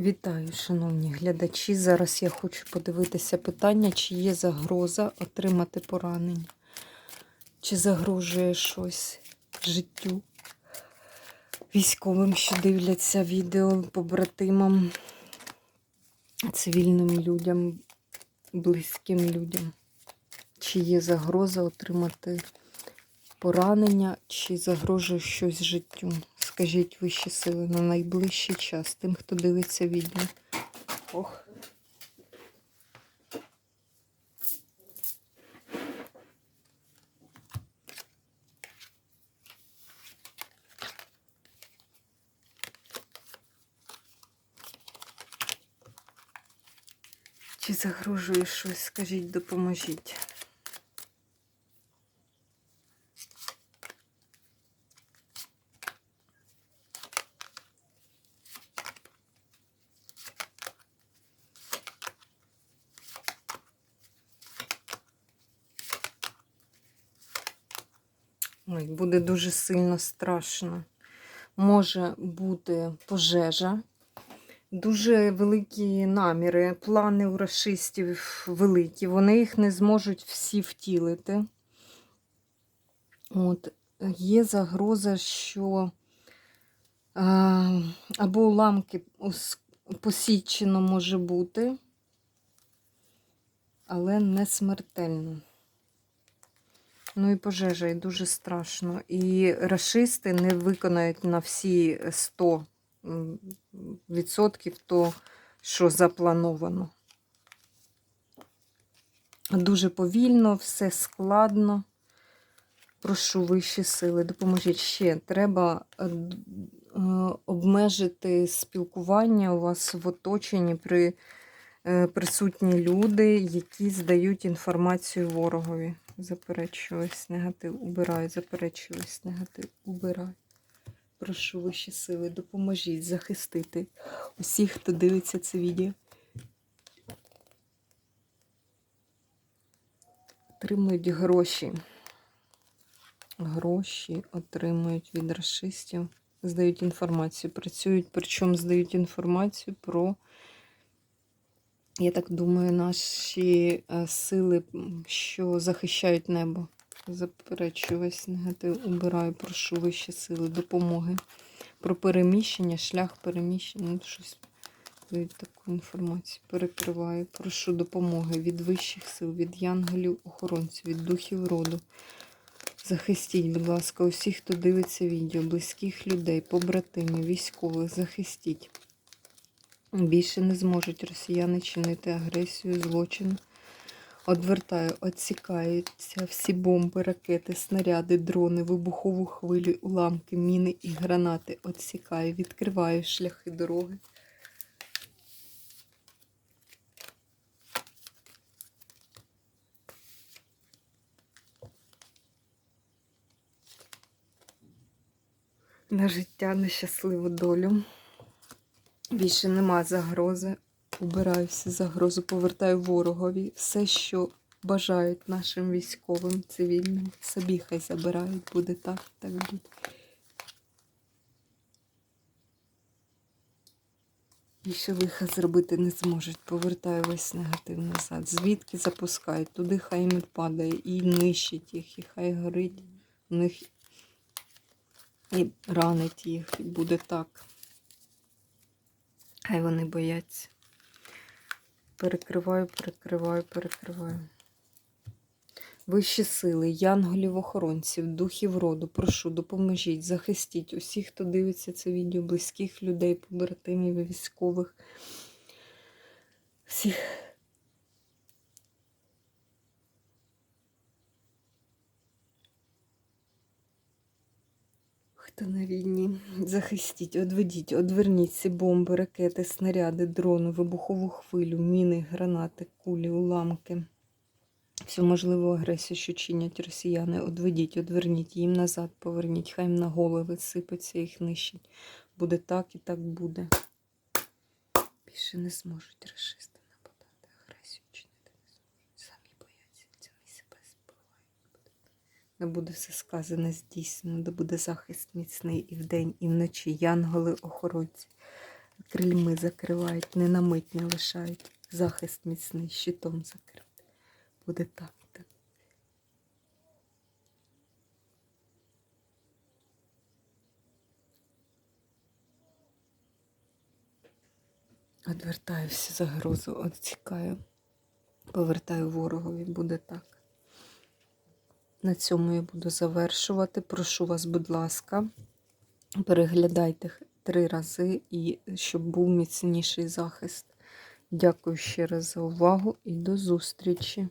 Вітаю, шановні глядачі. Зараз я хочу подивитися питання, чи є загроза отримати поранення, чи загрожує щось життю військовим, що дивляться відео побратимам, цивільним людям, близьким людям. Чи є загроза отримати поранення, чи загрожує щось життю. Скажіть вищі сили на найближчий час тим, хто дивиться відео. Ох. Чи загрожує щось? Скажіть, допоможіть. Ой, буде дуже сильно страшно. Може бути пожежа, дуже великі наміри, плани у расистів великі. Вони їх не зможуть всі втілити. От, є загроза, що або уламки посічено може бути, але не смертельно. Ну і пожежа, і дуже страшно. І рашисти не виконають на всі 100 м, відсотків то, що заплановано. Дуже повільно, все складно. Прошу вищі сили, допоможіть ще. Треба е, е, обмежити спілкування у вас в оточенні при е, присутні люди, які здають інформацію ворогові. Заперечую ось негатив, убираю, заперечую ось негатив, убираю. Прошу вищі сили, допоможіть захистити усіх, хто дивиться це відео. Отримують гроші. Гроші отримують від расистів, здають інформацію, працюють, причому здають інформацію про, я так думаю, наші е, сили, що захищають небо. Заперечую весь негатив, убираю, прошу вищі сили, допомоги. Про переміщення, шлях переміщення, ну, щось таку інформацію. Перекриваю. Прошу допомоги від вищих сил, від янголів, охоронців, від духів роду. Захистіть, будь ласка, усіх, хто дивиться відео, близьких людей, побратимів, військових, захистіть. Більше не зможуть росіяни чинити агресію, злочин. Одвертаю, відсікаються всі бомби, ракети, снаряди, дрони, вибухову хвилю, уламки, міни і гранати. Відсікаю, відкриваю шляхи дороги. на життя, на щасливу долю. Більше нема загрози. Убираю всі загрози, повертаю ворогові. Все, що бажають нашим військовим, цивільним, собі хай забирають. Буде так, так буде. Більше лиха зробити не зможуть. Повертаю весь негатив назад. Звідки запускають? Туди хай не падає і нищить їх, і хай горить. У них і ранить їх, і буде так. Хай вони бояться. Перекриваю, перекриваю, перекриваю. Вищі сили, янголів, охоронців, духів роду, прошу, допоможіть, захистіть усіх, хто дивиться це відео, близьких людей, побратимів, військових. Всіх. Хто на війні? Захистіть, одведіть, одверніть ці бомби, ракети, снаряди, дрони, вибухову хвилю, міни, гранати, кулі, уламки. Всю можливу агресію, що чинять росіяни, одведіть, одверніть, їм назад поверніть, хай їм на голови сипеться, їх нищить. Буде так і так буде. Більше не зможуть расисти нападати, агресію чинити не зможуть. Самі бояться, самі себе збивають. Не буде все сказане здійснено, де буде захист міцний і вдень, і вночі. Янголи, охоронці. крильми закривають, не на мить не лишають. Захист міцний, щитом закрити. Буде так. так. Одвертаю загрозу, відсікаю, повертаю ворогові, буде так. На цьому я буду завершувати. Прошу вас, будь ласка, переглядайте три рази і щоб був міцніший захист. Дякую ще раз за увагу і до зустрічі!